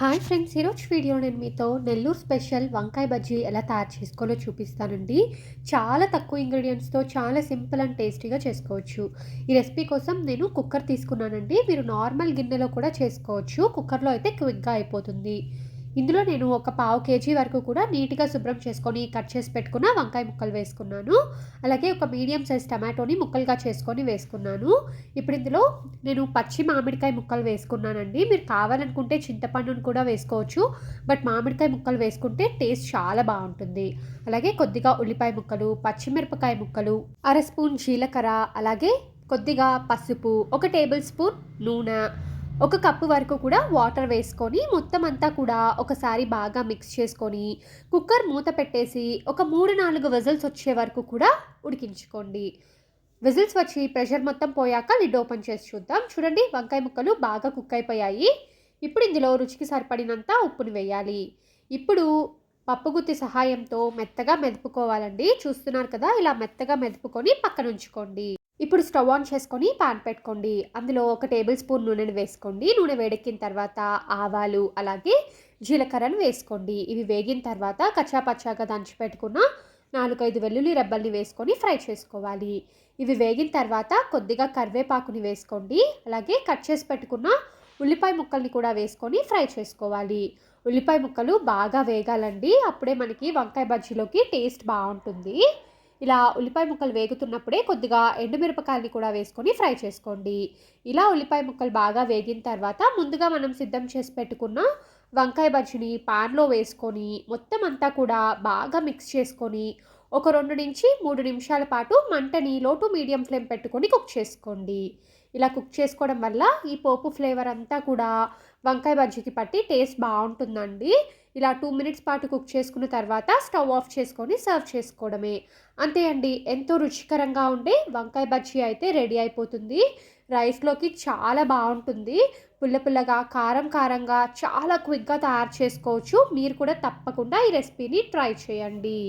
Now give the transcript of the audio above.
Hi friends ఈరోజు video నేను మీతో నెల్లూరు స్పెషల్ వంకాయ బజ్జీ ఎలా తయారు చేసుకోవాలో చూపిస్తానండి. చాలా తక్కువ ఇంగ్రీడియంట్స్తో చాలా సింపుల్ అండ్ టేస్టీగా చేసుకోవచ్చు. ఈ రెసిపీ కోసం నేను కుక్కర్ తీసుకున్నానండి. మీరు నార్మల్ గిన్నెలో కూడా చేసుకోవచ్చు. కుక్కర్లో అయితే క్విక్గా అయిపోతుంది. ఇందులో నేను ఒక పావు కేజీ వరకు కూడా నీట్గా శుభ్రం చేసుకొని కట్ చేసి పెట్టుకున్న వంకాయ ముక్కలు వేసుకున్నాను. అలాగే ఒక మీడియం సైజ్ టమాటోని ముక్కలుగా చేసుకొని వేసుకున్నాను. ఇప్పుడు ఇందులో నేను పచ్చి మామిడికాయ ముక్కలు వేసుకున్నానండి. మీరు కావాలనుకుంటే చింతపండును కూడా వేసుకోవచ్చు. బట్ మామిడికాయ ముక్కలు వేసుకుంటే టేస్ట్ చాలా బాగుంటుంది. అలాగే కొద్దిగా ఉల్లిపాయ ముక్కలు పచ్చిమిరపకాయ ముక్కలు అర స్పూన్ జీలకర్ర అలాగే కొద్దిగా పసుపు ఒక టేబుల్ స్పూన్ నూనె ఒక కప్పు వరకు కూడా వాటర్ వేసుకొని మొత్తం అంతా కూడా ఒకసారి బాగా మిక్స్ చేసుకొని కుక్కర్ మూత పెట్టేసి ఒక మూడు నాలుగు విజిల్స్ వచ్చే వరకు కూడా ఉడికించుకోండి. విజిల్స్ వచ్చి ప్రెషర్ మొత్తం పోయాక లిడ్ ఓపెన్ చేసి చూద్దాం. చూడండి వంకాయ ముక్కలు బాగా కుక్ అయిపోయాయి. ఇప్పుడు ఇందులో రుచికి సరిపడినంత ఉప్పుని వేయాలి. ఇప్పుడు పప్పుగుత్తి సహాయంతో మెత్తగా మెదుపుకోవాలండి. చూస్తున్నారు కదా ఇలా మెత్తగా మెదుపుకొని పక్కన ఉంచుకోండి. ఇప్పుడు స్టవ్ ఆన్ చేసుకొని పాన్ పెట్టుకోండి. అందులో ఒక టేబుల్ స్పూన్ నూనెను వేసుకోండి. నూనె వేడెక్కిన తర్వాత ఆవాలు అలాగే జీలకర్రను వేసుకోండి. ఇవి వేగిన తర్వాత కచ్చా పచ్చాగా దంచి పెట్టుకున్న నాలుగైదు వెల్లుల్లి రెబ్బల్ని వేసుకొని ఫ్రై చేసుకోవాలి. ఇవి వేగిన తర్వాత కొద్దిగా కరివేపాకుని వేసుకోండి. అలాగే కట్ చేసి పెట్టుకున్న ఉల్లిపాయ ముక్కల్ని కూడా వేసుకొని ఫ్రై చేసుకోవాలి. ఉల్లిపాయ ముక్కలు బాగా వేగాలండి. అప్పుడే మనకి వంకాయ బజ్జీలోకి టేస్ట్ బాగుంటుంది. ఇలా ఉల్లిపాయ ముక్కలు వేగుతున్నప్పుడే కొద్దిగా ఎండుమిరపకాయలని కూడా వేసుకొని ఫ్రై చేసుకోండి. ఇలా ఉల్లిపాయ ముక్కలు బాగా వేగిన తర్వాత ముందుగా మనం సిద్ధం చేసి పెట్టుకున్న వంకాయ బజ్జిని పాన్లో వేసుకొని మొత్తం అంతా కూడా బాగా మిక్స్ చేసుకొని ఒక రెండు నుంచి మూడు నిమిషాల పాటు మంటని లోటు మీడియం ఫ్లేమ్ పెట్టుకొని కుక్ చేసుకోండి. ఇలా కుక్ చేసుకోవడం వల్ల ఈ పోపు ఫ్లేవర్ అంతా కూడా వంకాయ బజ్జీకి పట్టి టేస్ట్ బాగుంటుందండి. ఇలా టూ మినిట్స్ పాటు కుక్ చేసుకున్న తర్వాత స్టవ్ ఆఫ్ చేసుకొని సర్వ్ చేసుకోవడమే. అంతే అండి ఎంతో రుచికరంగా ఉండే వంకాయ బజ్జీ అయితే రెడీ అయిపోతుంది. రైస్లోకి చాలా బాగుంటుంది. పుల్ల పుల్లగా కారం కారంగా చాలా క్విక్గా తయారు చేసుకోవచ్చు. మీరు కూడా తప్పకుండా ఈ రెసిపీని ట్రై చేయండి.